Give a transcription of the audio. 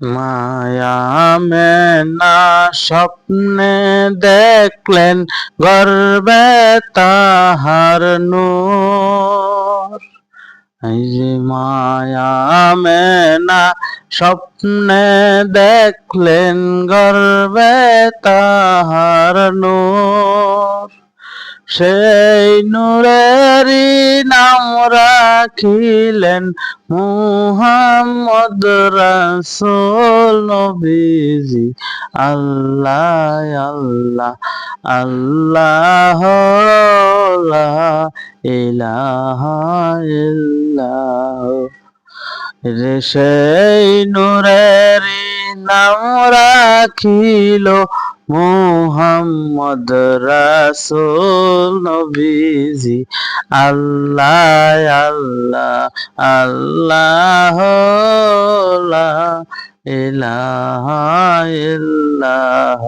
মায়া মেনা স্বপ্নে দেখলেন গর্বে তাহার নূর। মায়া মেনা স্বপ্নে দেখলেন গর্বে তাহার নূর। সেই নূরেরই নাম রাখিলেন মুহাম্মদ রাসূল নবীজি। আল্লাহ আল্লাহ আল্লাহ, লা ইলাহা ইল্লাহ রে সেই নূরেরই নাম রাখিল মুহাম্মদ রাসুল নবীজি আল্লাহ আল্লাহ আল্লাহ ইলাহা ইল্লাহ